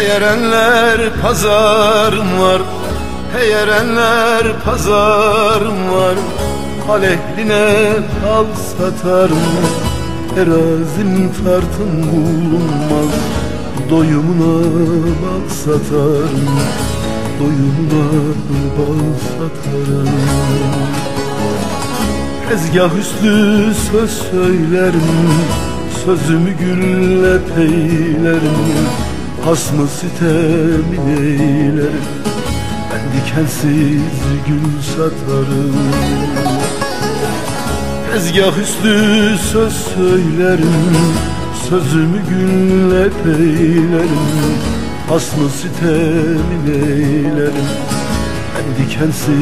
Hey erenler pazarım var? Hey erenler pazarım var? Aleyhine al satarım Terazim tartım bulunmaz. Doyumuna bal satarım Doyumuna bal satarım Tezgah üstü söz söylerim Sözümü gülle peylerim Hasmı sitem eylerim Ben dikensiz gül satarım Tezgah üstü söz söylerim Sözümü gülle peylerim. Hasmı sitem eylerim Ben dikensiz